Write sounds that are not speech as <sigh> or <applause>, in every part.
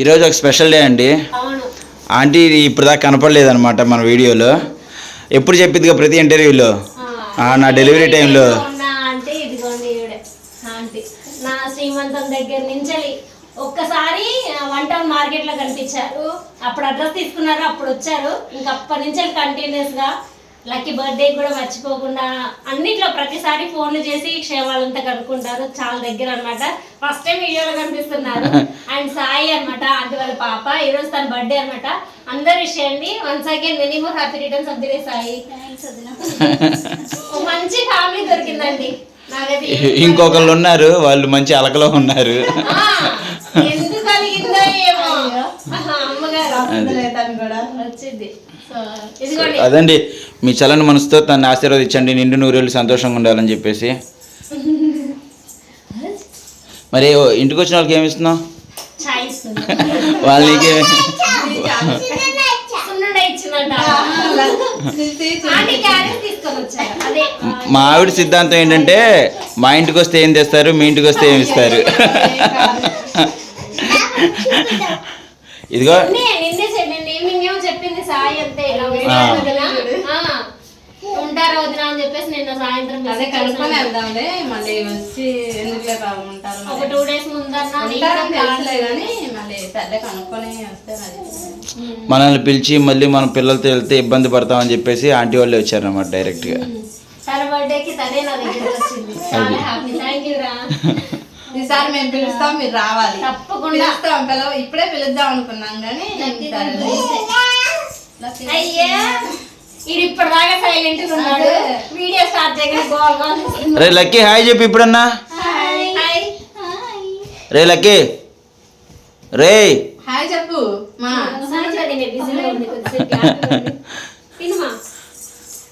ఈరోజు ఒక special day అండి. ఆంటీ ఇప్పుడు దాకా కనపడలేదు అనమాట మన వీడియోలో. ఎప్పుడు చెప్పిద్దిగా ప్రతి ఇంటర్వ్యూలో? నా డెలివరీ టైంలో. నా శ్రీమంతం దగ్గర నుంచి ఒక్కసారి వన్ టౌన్ మార్కెట్లో కనిపించారు. అప్పుడు అడ్రస్ తీసుకున్నారు అప్పుడు వచ్చారు. ఇంకా అప్పటి నుంచి కంటిన్యూస్గా లక్కీ బర్త్డే కూడా మర్చిపోకుండా అన్నిట్లో ప్రతిసారి ఫోన్లు చేసి క్షేమాలంతా కనుక్కుంటారు. చాలా దగ్గర అన్నమాట. ఫస్ట్ టైం వీడియోలో కనిపిస్తున్నారు. <laughs> అండ్ సాయి అన్నమాట ఆంటీ వాళ్ళ పాప. ఈ రోజు తన బర్త్డే అన్నమాట. అందరు విషయండి once again many more happy returns of the day Sai మంచి ఫ్యామిలీ దొరికిందండి. ఇంకొకళ్ళు ఉన్నారు వాళ్ళు మంచి అలకలో ఉన్నారు. ఎందుకు కలిగిందో ఏమో. ఆహా, అమ్మగారు. వచ్చింది. సో ఇదిగోండి. అదండి మీ చలని మనసుతో తను ఆశీర్వదించండి నిండు నూరేళ్ళు సంతోషంగా ఉండాలని చెప్పేసి. మరి ఇంటికి వచ్చిన వాళ్ళకి ఏమి ఇస్తున్నావు వాళ్ళకి మా ఆవిడ సిద్ధాంతం ఏంటంటే మా ఇంటికి వస్తే ఏం తెస్తారు మీ ఇంటికి వస్తే ఏమి ఇస్తారు. ఇదిగో. చెప్పింది సాయి అంతే ఇలా ఆ. వదినా, ఆ, ఉంటారా వదినా అని చెప్పేసి నిన్న సాయంత్రం అదే కనుక్కొని. వెళ్దాంలే మళ్ళీ వచ్చి ఎందుకులే బాబు ఉంటారు ఒక. టూ డేస్ ముందన్నా ఉంటారని తెలుసులే కానీ మళ్ళీ సర్లే కనుక్కొని వస్తే మనల్ని పిలిచి మళ్ళీ మన పిల్లలతో వెళ్తే ఇబ్బంది పడతామని చెప్పేసి ఆంటీ వాళ్ళే వచ్చారన్నమాట డైరెక్ట్గా తన బర్త్డే కి తనే నా దగ్గర వచ్చింది. చాలా హ్యాపీ థ్యాంక్ యూ రా. <laughs> ఈసారి మేము పిలుస్తాం మీరు రావాలి. తప్పకుండా. పిలవ ఇప్పుడే పిలుద్దాం అనుకున్నాం కానీ. అయ్యా! రే లక్కీ హాయ్ చెప్పు ఇప్పుడన్నా. హాయ్. రే లక్కీ. రే. హాయ్ చెప్పు.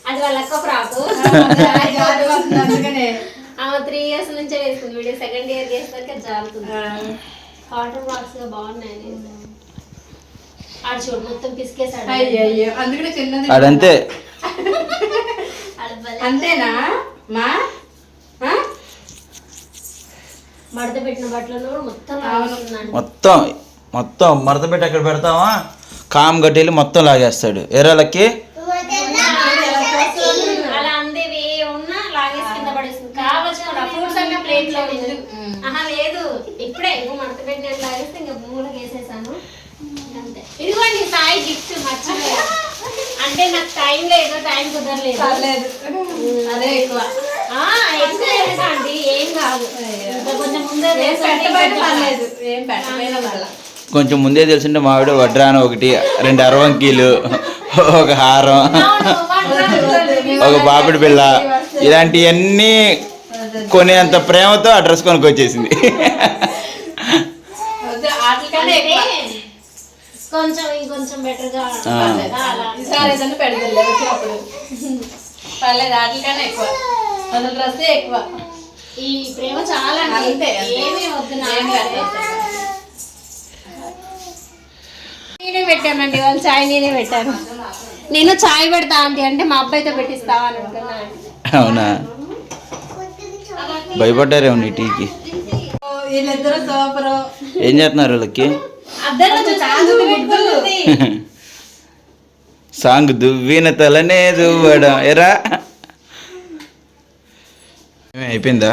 అది వాళ్ళ అక్క ఫ్రాక్. ఆమె త్రీ ఇయర్స్ నుంచే వేసుకుంది. వీడియో సెకండ్ ఇయర్ చేసేసరికి అది జారుతుంది. కాటన్ బాక్స్ బాగున్నాయి ఆడు చూడు మొత్తం పిసికేసాడు అయ్యో అయ్యో అందుకనే చిన్నది ఆడంతే ఆడు భలే అంతేనా? మా? మడత పెట్టిన బట్టలను మొత్తం మొత్తం మొత్తం మడత పెట్టి అక్కడ పెడతావా? కామ్ గట్టెళ్ళి మొత్తం లాగేస్తాడు. ఎరా లక్కీ అలా అందేవి ఉన్నా లాగేసి కింద పడేస్తుంది కావచ్చు ఫ్రూట్స్ అన్న ప్లేట్లో ఉంది ఆహా లేదు ఇప్పుడే ఇంకో మడత పెట్టి నేను లాగేస్తే ఇంకా మూలకి వేసేసాను అంతే ఇదిగోండి సాయి గిఫ్ట్ మర్చిపోయా అంటే నాకు టైం లేదు టైం కుదరలేదు. పర్లేదు. అదే ఎక్కువ. ఏం కాదు. కొంచెం ముందే పర్లేదు. ఏం కొంచెం ముందే తెలిసింటే మావిడ వడ్రాన ఒకటి రెండు అరవంకీలు ఒక హారం. ఒక బాపిడి పిల్ల. ఇలాంటివన్నీ కొనేంత ప్రేమతో ఆ డ్రెస్ కొనుక్కొచ్చేసింది వద్దు, వాటికన్నా ఎక్కువ అంటే కొంచెం ఇంకొంచెం బెటర్గా. పర్లేదా? అలా. ఈసారి ఏదైనా పెడతారు వచ్చినప్పుడు. పర్లేదు వాటికన్నా ఎక్కువ. అసలు డ్రెస్ ఎక్కువ. ఈ ప్రేమ చాలా అండి. అంతే. ఏమీ వద్దు. నేనే పెట్టానండి వాళ్ళు చాయ్ నేనే పెట్టాను. నేను చాయ్ పెడతా ఆంటీ అంటే మా అబ్బాయితో పెట్టిస్తావా అని అనుకున్నా ఆంటీ. అవునా? భయపడ్డారేమో నీ టీకి. వీళ్ళిద్దరు సూపర్. ఏం చేస్తున్నారు వాళ్ళకి? సాంగ్ దువ్విన తలనే దువ్వడం. ఎరా? అయిపోయిందా?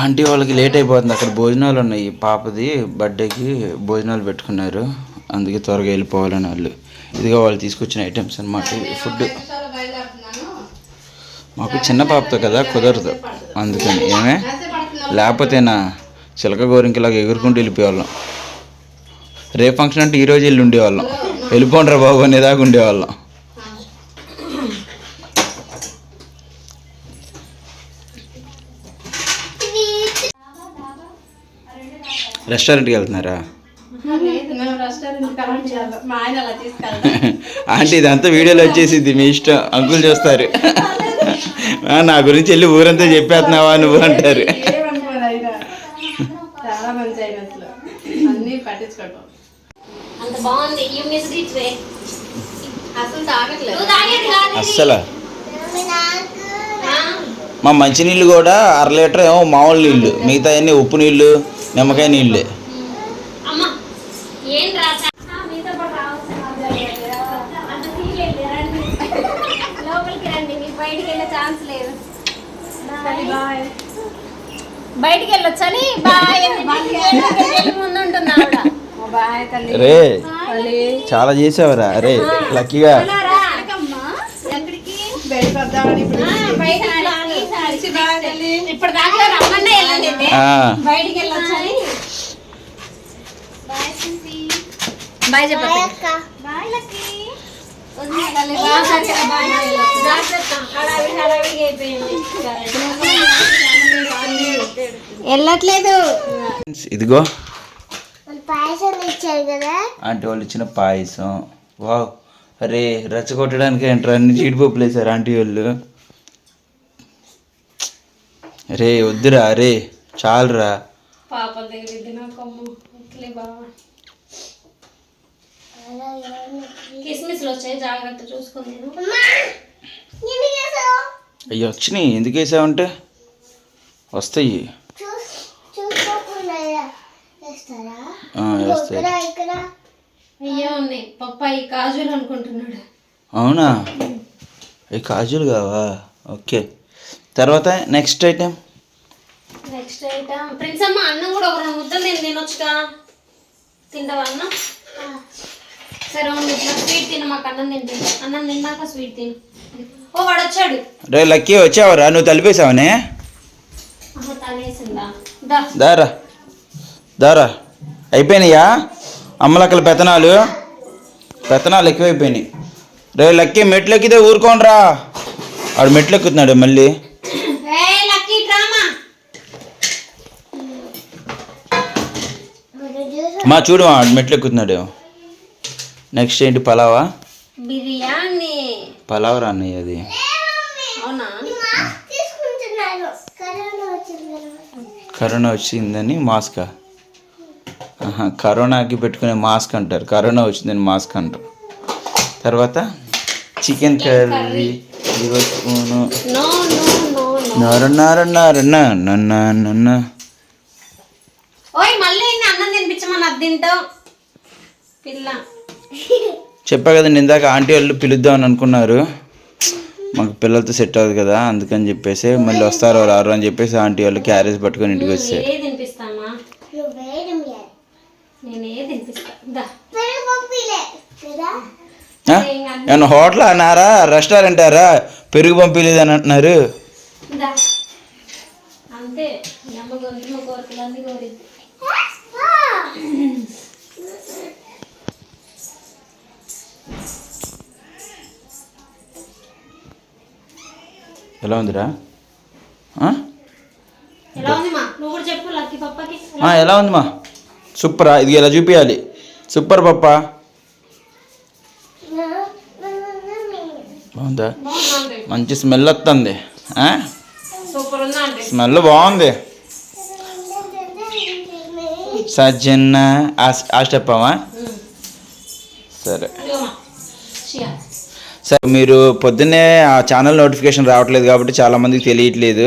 ఆంటీ వాళ్ళకి లేట్ అయిపోతుంది. అక్కడ భోజనాలు ఉన్నాయి. పాపది బర్త్డేకి భోజనాలు పెట్టుకున్నారు. అందుకే త్వరగా వెళ్ళిపోవాలని వాళ్ళు. ఇదిగో వాళ్ళు తీసుకొచ్చిన ఐటమ్స్ అనమాట ఫుడ్ మాకు చిన్న పాపతో కదా కుదరదు. అందుకని ఏమే? మెసేజ్ పడుతున్నాం లేకపోతే నా చిలక గోరింకలాగా ఎగురుకుంటూ వెళ్ళిపోయేవాళ్ళం. రేపు ఫంక్షన్ అంటే ఈ రోజు వెళ్ళి ఉండేవాళ్ళం. వెళ్ళిపోండ్రా బాబు అనేదాకా ఉండేవాళ్ళం. రెస్టారెంట్కి వెళ్తున్నారా? <laughs> ఆంటీ ఇదంతా వీడియోలో వచ్చేసింది మీ ఇష్టం. అంకుల్ చూస్తారు. నా గురించి వెళ్ళి ఊరంతా చెప్పేస్తున్నావా నువ్వు అంటారు. అస్సలు. మా మంచినీళ్ళు కూడా అర లీటర్ ఏమో మామూలు నీళ్ళు. మిగతా అన్ని ఉప్పు నీళ్ళు నిమ్మకాయ నీళ్ళే అమ్మ ఏం రా ఆ, మీతో పాటు రావచ్చు అంత ఫీల్ లేదు రండి లోపలికి రండి మీకు బయటికి వెళ్ళే ఛాన్స్ లేదు బాయ్ బయటికి వెళ్ళొచ్చని బాయ్ రే చాలా చేసావురా. రే లక్కీగా. ఇప్పుడు దాకా రమ్మన్నా వెళ్ళండి ఆ, బయటికి వెళ్ళొచ్చని బాయ్ చెప్పండి జాగ్రత్త హడావిడి హడావిడిగా అయిపోయింది వెళ్ళట్లేదు ఇదిగో పాయసం ఇచ్చారు కదా ఆంటీ వాళ్ళు ఇచ్చిన పాయసం వావ్ అరే రెచ్చగొట్టడానికి ఏంట్రా అన్ని జీడిపప్పులు వేసారు ఆంటీ వాళ్ళు రే వద్దురా రే చాలురా పాపల దగ్గర ఇది నాకు అమ్మ ఇట్లే బాగా కిస్మిస్లు వచ్చాయి జాగ్రత్త అయ్యో వచ్చినాయి ఎందుకు వేసావంటే వస్తాయి. అయ్యో ఉన్నాయి పప్పాయి కాజులు అనుకుంటున్నాడు. అవునా? అవి కాజులు కావా? ఓకే. తర్వాత next item? Next item Prince అమ్మ అన్నం కూడా ఒక రెండు ముద్దలు నేను తినొచ్చుగా. తింటావా అన్నం? సరే ఉండు ఇట్లా స్వీట్ తిన మాకు అన్నం తింటుంది. అన్నం తిన్నాక స్వీట్ తిను. ఓ వాడు వచ్చాడు రే లక్కీ వచ్చావరా? నువ్వు తలిపేసావనే? దారా. దారా. అయిపోయినాయా? అమ్మలక్కల పెత్తనాలు? పెత్తనాలు ఎక్కువైపోయినాయి. రే లక్కీ మెట్లు ఎక్కితే ఊరుకోండ్రా. ఆడు మెట్లు ఎక్కుతున్నాడు మళ్ళీ మా చూడు ఆడు మెట్లు ఎక్కుతున్నాడు నెక్స్ట్ ఏంటి పలావా? బిర్యానీ. పలావ్ రా అన్నయ్య అది కరోనా వచ్చిందని మాస్కా. కరోనాకి పెట్టుకునే మాస్క్ అంటారు. కరోనా వచ్చిందని మాస్క్ అంటారు. తర్వాత చికెన్ కర్రీ స్పూను ఓయ్ మళ్ళీ అన్నం తినిపించమని అది పిల్ల. చెప్పా కదండి ఇందాక ఆంటీ వాళ్ళు పిలుద్దామని అనుకున్నారు. మాకు పిల్లలతో సెట్ అవ్వదు కదా అందుకని చెప్పేసి మళ్ళీ వస్తారు రారు అని చెప్పేసి ఆంటీ వాళ్ళు క్యారేజ్ పట్టుకొని ఇంటికి వచ్చారు? ఏమన్నా హోటల్ అన్నారా? రెస్టారెంట్ ఆరా పెరుగు పంపించలేదని అంటున్నారు. దా. అంతే ఈ అమ్మ గొంతుమ కోరికలు అన్ని కోరిద్ది ఎలా ఉందిరా? ఎలా ఉంది మా నువ్వు కూడా చెప్పు లక్కీ పప్పకి. ఆ, ఎలా ఉంది మా సూపరా ఇది ఇలా చూపించాలి సూపర్ పప్ప. బాగుందా? మంచి స్మెల్ వస్తుంది. సూపర్ ఉందా అంటే స్మెల్ బాగుంది. సజ్జన్న ఆ- ఆ స్టెప్ అమ్మా సరే. సరే మీరు పొద్దున్నే ఆ ఛానల్ నోటిఫికేషన్ రావట్లేదు కాబట్టి చాలామందికి తెలియట్లేదు.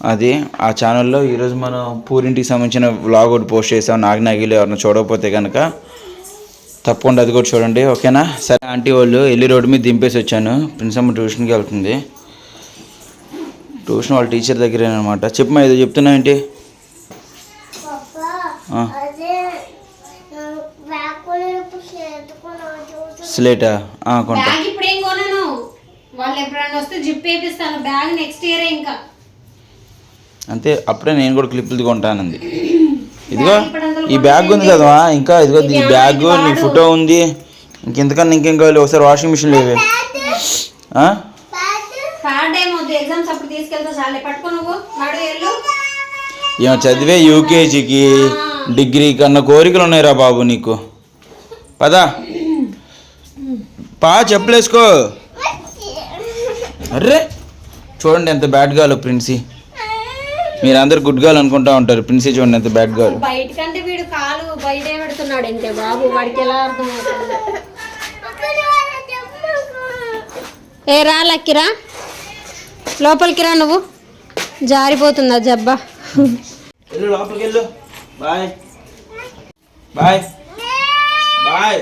అది ఆ ఛానల్లో ఈరోజు మనం పూరింటికి సంబంధించిన వ్లాగ్ ఒకటి పోస్ట్ చేసాం. నాగ్ నాగిలు ఎవరైనా చూడకపోతే కనుక తప్పకుండా అది కూడా చూడండి. ఓకేనా? సరే ఆంటీ వాళ్ళు వెళ్ళి రోడ్డు మీద దింపేసి వచ్చాను. ప్రిన్సమ్మ ట్యూషన్కి వెళ్తుంది. ట్యూషన్ వాళ్ళ టీచర్ దగ్గరే అనమాట చెప్పమ్మా ఏదో చెప్తున్నా ఏంటి పాపా ఆ. అదే వ్యాకులు చేతుకున్నావు చూసి స్లేటా కొంటా. బ్యాగ్ ఇప్పుడు ఏం కొనను? వాళ్ళు ఎప్పుడైనా వస్తే జిప్ వేపిస్తాను. బ్యాగ్ నెక్స్ట్ ఇయర్ ఇంకా. అంతే అప్పుడే నేను కూడా క్లిప్పులు కొంటానంది. <clears throat> ఇదిగో ఈ బ్యాగ్ ఉంది కదవా ఇంకా ఇదిగో ఈ బ్యాగ్ నీ ఫోటో ఉంది. ఇంకెంతకన్నా ఇంకేం కావాలి? ఒకసారి వాషింగ్ మిషన్ లేవే. ఆ? థర్డ్ ఏమో ఎగ్జామ్స్ అప్పుడు తీసుకెళ్తా. చాలే పట్టుకో నువ్వు. నడు వెళ్ళు. ఏమో చదివే యూకేజీకి డిగ్రీ కన్నా కోరికలు ఉన్నాయిరా బాబు నీకు. పదా. పా చెప్పులేసుకో. అర్రే చూడండి ఎంత బ్యాడ్ గాలో ప్రిన్సీ. మీరందరు గుడ్ గాల్ అనుకుంటా ఉంటారు ప్రిన్సీ చూడండి ఎంత బ్యాడ్ గాల్ బయటకంటే వీడు కాలు బయటే పెడుతున్నాడు ఇంకే బాబు వాడికి ఎలా అర్థం ఏ రా లక్కిరా లోపలికి రా నువ్వు. జారిపోతుందా జబ్బా. వెళ్ళు లోపలికి వెళ్ళు బాయ్. బాయ్. బాయ్.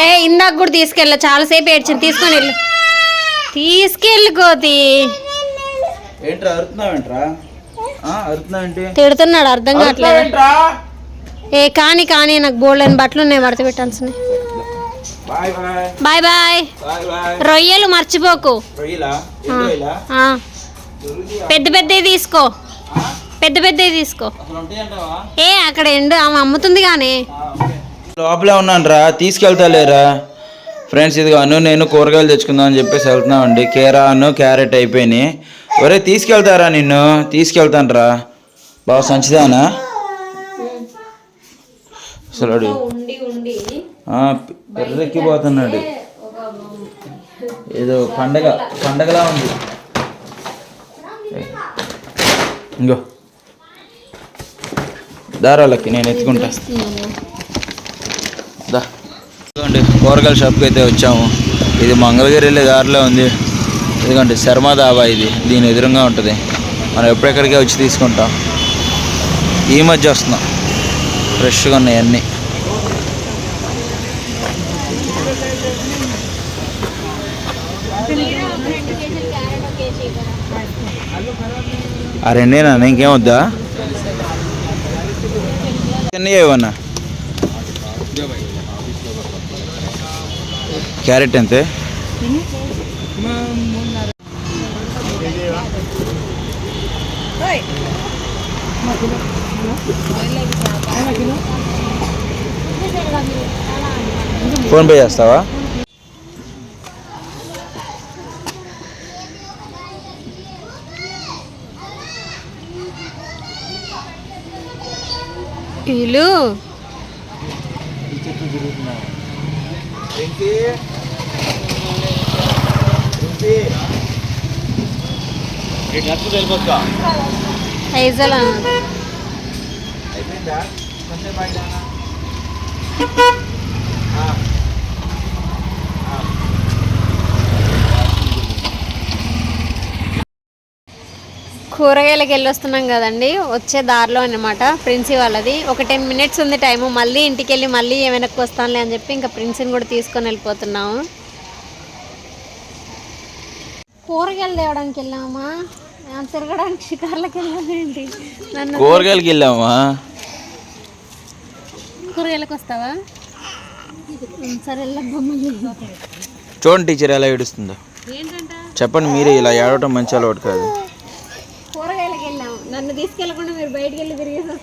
ఏ ఇందాక కూడా తీసుకెళ్ళ. చాలాసేపు ఏడ్చింది. తీసుకొని వెళ్ళు. తీసుకెళ్ళి కోతి ఏంట్రా అరుతున్నావేంట్రా? ఆ, అరుతున్నావేంటి? తిడుతున్నాడు అర్థం కావట్లేదు. ఏ కానీ కానీ నాకు బోల్డెన్ బట్టలు ఉన్నాయి పడితే పెట్టాల్సినవి బాయ్ బాయ్. రొయ్యలు మర్చిపోకు. పెద్ద పెద్దవి తీసుకో. పెద్ద పెద్దవి తీసుకో. ఏ అక్కడ ఎండు ఆమె అమ్ముతుంది కానీ లోపలే ఉన్నాను రా తీసుకెళ్తా లేరా? ఫ్రెండ్స్ ఇదిగో అను నేను కూరగాయలు తెచ్చుకుందాం అని చెప్పేసి వెళ్తున్నామండి. కేరా అను క్యారెట్ అయిపోయినాయి. ఒరే తీసుకెళ్తారా నిన్ను? తీసుకెళ్తాను రా బాగా సంచిదానా? అసలు పెర్రెక్కిపోతున్నాడు ఏదో పండగ పండగలా ఉంది. ఇంకో దారాలకి నేను ఎత్తుకుంటా. దా. ఇదిగోండి కూరగాయల షాప్కి అయితే వచ్చాము. ఇది మంగళగిరి వెళ్ళే దారిలో ఉంది. ఇదిగోండి శర్మ దాబా ఇది. దీని ఎదురుగా ఉంటుంది. మనం ఎప్పుడెక్కడికే వచ్చి తీసుకుంటాం. ఈ మధ్య వస్తున్నాం. ఫ్రెష్గా ఉన్నాయి అన్నీ. అరే నేనా ఇంకేం వద్దా? అన్నీ ఏమన్నా క్యారెట్ అంతే ఫోన్ పే చేస్తావా? వీళ్ళు హైజల్ అన్నారు కూరగాయలకి వెళ్ళి వస్తున్నాం కదండి వచ్చే దారిలో అనమాట ప్రిన్సీ వాళ్ళది. ఒక టెన్ మినిట్స్ ఉంది టైము. మళ్ళీ ఇంటికి వెళ్ళి మళ్ళీ వెనక్కి వస్తానులే అని చెప్పి ఇంకా ప్రిన్సీని కూడా తీసుకొని వెళ్ళిపోతున్నాము. కూరగాయలు తేవడానికి వెళ్ళామా? తిరగడానికి షికార్లకు వెళ్ళామేంటి నన్ను కూరగాయలకి వెళ్ళామా? కూరగాయలకు వస్తావా? సరే చూడండి టీచర్ ఎలా ఏడుస్తుందో. ఏంటంట? చెప్పండి మీరే ఇలా ఏడవటం మంచి అలవాటు కాదు. కూరగాయలకు వెళ్ళాము నన్ను తీసుకెళ్ళకుండా మీరు బయటికి వెళ్ళి తిరిగేసి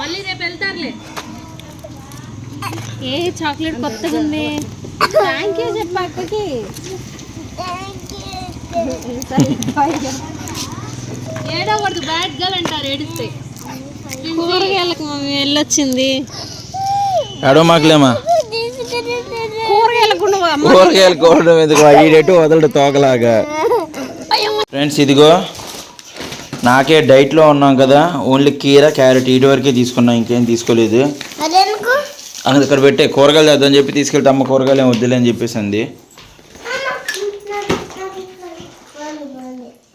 మళ్ళీ రేపు వెళ్తారులే. ఏ చాక్లెట్ కొత్తగా ఉంది? థ్యాంక్ యూ చెప్పు అక్కకి. బ్యాడ్ గర్ల్ అంటారు ఏడిస్తే. కూరగాయలకు మమ్మీ వెళ్ళొచ్చింది. ఏడవ మాకులేమా? కూరగాయలు కోరడం ఎందుకు? ఈడెటు వదలడు తోకలాగా. ఫ్రెండ్స్ ఇదిగో నాకే డైట్లో ఉన్నాం కదా. ఓన్లీ కీర క్యారెట్ ఇటు వరకే తీసుకున్నాం. ఇంకేం తీసుకోలేదు. అక్కడ ఇక్కడ పెట్టే కూరగాయలు చేద్దామని చెప్పి తీసుకెళ్తే అమ్మ కూరగాయలు ఏం వద్దులే అని చెప్పేసి అంది.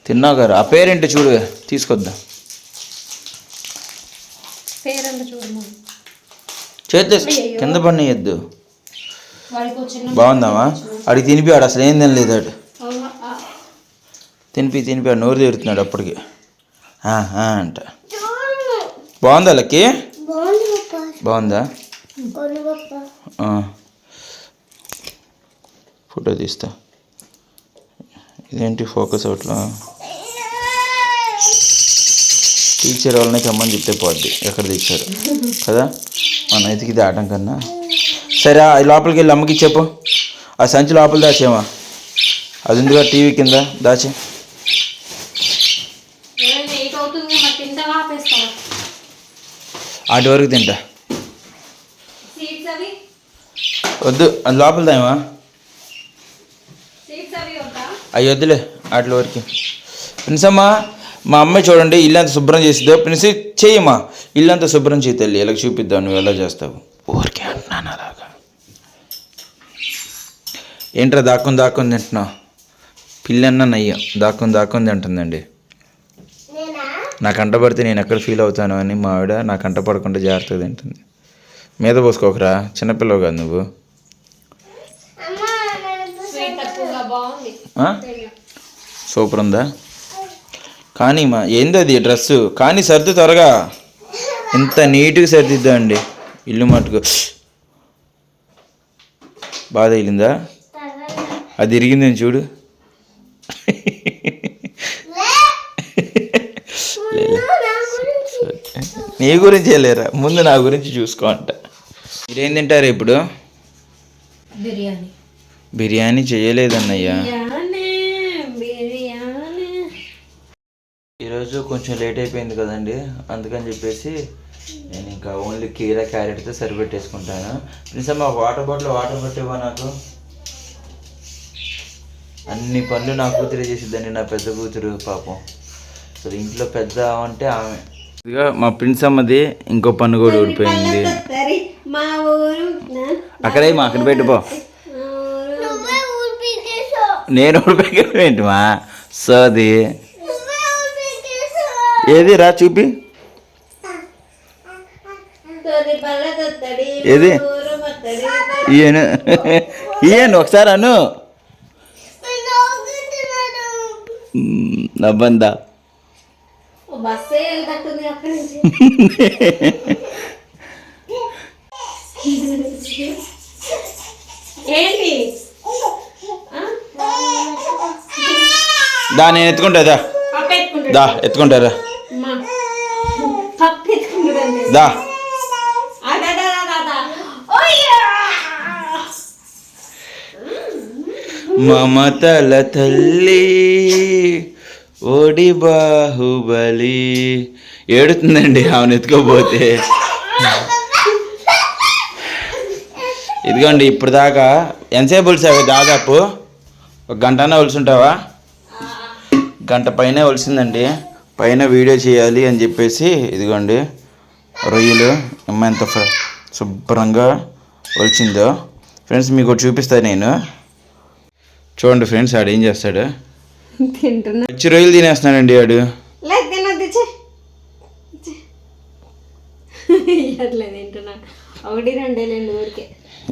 తిన్నావు గారు ఆ పేరేంటి చూడు తీసుకొద్దాం? చేస్తే కింద పడినయద్దు. వాడికి వచ్చిన బాగుందామా? అడిగి తినిపియాడు అసలు ఏం తినలేదు ఆడు. తినిపి తినిపియాడు నోరు తీరుతున్నాడు అప్పటికి. అంట. బాగుందా లక్కి? బాగుంది? ఫోటో తీస్తా. ఇదేంటి ఫోకస్ అవుట్లా? టీచర్ వాళ్ళని తెమ్మని చెప్తే పోద్ది ఎక్కడ తెచ్చారు కదా? మన ఎతికి దాటం కన్నా. సరే ఆ లోపలికి వెళ్ళి అమ్మకి చెప్పు. ఆ సంచి లోపల దాచేమా అది ఉందిగా టీవీ కింద. దాచే. ఆటి వరకు తింటా సీట్స్ అవి వద్దు అది లోపల దాయమా సీట్స్ అవి వద్దా? అవి వద్దులే వాటి వరకు ప్రిన్సమ్మ మా అమ్మాయి చూడండి ఇల్లంతా శుభ్రం చేసిద్దో? ప్రిన్సి చెయ్యమ్మా. ఇల్లంతా శుభ్రం చేయి తల్లి ఇలా చూపిద్దాం నువ్వు ఎలా చేస్తావు? ఊరికే అంటున్నాను అలాగా. ఏంట్రా దాక్కుని దాక్కుని తింటున్నావు? పిల్లన్న నయ్యం దాక్కుని దాక్కుని తింటుందండి. నేనా? నా కంట పడితే నేను ఎక్కడ ఫీల్ అవుతాను అని మా ఆవిడ నా కంట పడకుండా జాగ్రత్తగా తింటుంది. మీద పోసుకోకరా చిన్నపిల్లవు కాదు నువ్వు అమ్మా నేను స్వీట్ తక్కువగా బాగుంది ఆ? సూపర్ ఉందా కానీ మా ఏంది అది డ్రెస్సు? కానీ సర్దు త్వరగా. ఎంత నీట్గా సర్దిద్దా అండి ఇల్లు మటుకు బాధ వెళ్ళిందా అది ఇరిగింది చూడు. నీ గురించి లేరా ముందు నా గురించి చూసుకో అంట. మీరేం తింటారు ఇప్పుడు? బిర్యానీ. బిర్యానీ చేయలేదన్నయ్యా బిర్యానీ బిర్యానీ ఈరోజు కొంచెం లేట్ అయిపోయింది కదండి. అందుకని చెప్పేసి నేను ఇంకా ఓన్లీ కీరా క్యారెట్తో సరిపెట్టేసుకుంటాను. నిజమా వాటర్ బాటిల్ వాటర్ పట్టేవా నాకు? అన్ని పనులు నా కూతురే చేసిద్దండి నా పెద్ద కూతురు పాపం. అసలు ఇంట్లో పెద్ద అంటే ఆమె. ఇదిగా మా ప్రిన్స్ అమ్మది ఇంకో పన్ను కూడా ఊడిపోయింది. సరే మా అక్కడే మా అక్కడ పెట్టుపో మా నేను ఊడిపోయాను ఏంటిమా సోది. నువ్వే ఊరిపీకేసావు ఏది రా చూపి. ఏది? ఈయన. ఈయన ఒకసారి అను. నవ్వందా? ఏంటి? దా నేను ఎత్తుకుంటా దా. దా ఎత్తుకుంటారా దా మమతల తల్లి ఓడి బాహుబలి ఏడుతుందండి ఆమెను ఎత్తుకోపోతే. ఇదిగోండి ఇప్పుడు దాకా ఎంతసేపు ఒలిసావు? దాదాపు ఒక గంటనే ఒలుసుంటావా? గంట పైన ఒలిసిందండి. పైన వీడియో చేయాలి అని చెప్పేసి ఇదిగోండి. రొయ్యలు ఎంత శుభ్రంగా ఒలిచిందో. ఫ్రెండ్స్ మీకు చూపిస్తాను నేను. చూడండి ఫ్రెండ్స్ ఆడు ఏం చేస్తాడు? పచ్చి రొయ్యలు తినేస్తున్నాడండి ఆడు.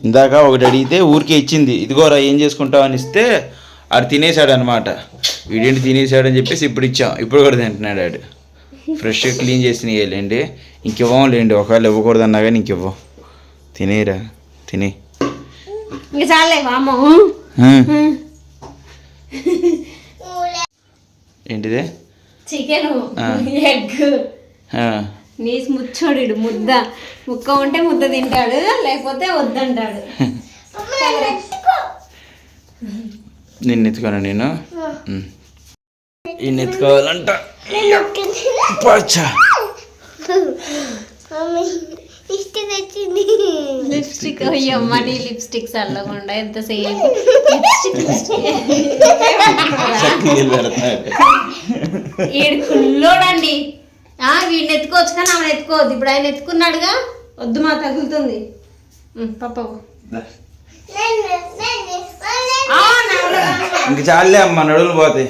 ఇందాక ఒకటి అడిగితే ఊరికే ఇచ్చింది. ఇదిగోరా ఏం చేసుకుంటావు అని ఇస్తే ఆడు తినేసాడు అనమాట వీడేంటి తినేసాడు అని చెప్పేసి ఇప్పుడు ఇచ్చాం. ఇప్పుడు కూడా తింటున్నాడు ఆడు. ఫ్రెష్గా క్లీన్ చేసి ఇవ్వాలండి ఇంకివ్వం లేండి ఒకవేళ ఇవ్వకూడదు అన్నా కానీ ఇంకివ్వం. తినేరా. తినే. ఏంటిదే? చికెన్. ఎగ్. నీసు ముచ్చోడు ముద్ద. ముక్క ఉంటే ముద్ద తింటాడు లేకపోతే వద్దంటాడు. <laughs> నిన్ను ఎత్తుకోను నేను. ఈయన్ని ఎత్తుకోవాలంట లిప్స్టిక్. అయ్యమ్మ నీ లిప్స్టిక్ చల్లకుండా ఎంతసేపు లిప్స్టిక్ లిప్స్టిక్. చక్కగా పెడతాడు ఈడు కుల్లోడండి. ఆ, వీడిని ఎత్తుకోవచ్చు కానీ ఆమెను ఎత్తుకోవద్దు. ఇప్పుడు ఆయన ఎత్తుకున్నాడుగా. వద్దు మా తగులుతుంది. పప్ప నన్ను నన్ను ఆ, నవ్వలేదు. ఇంక చాలే అమ్మ నడువులు పోతాయి.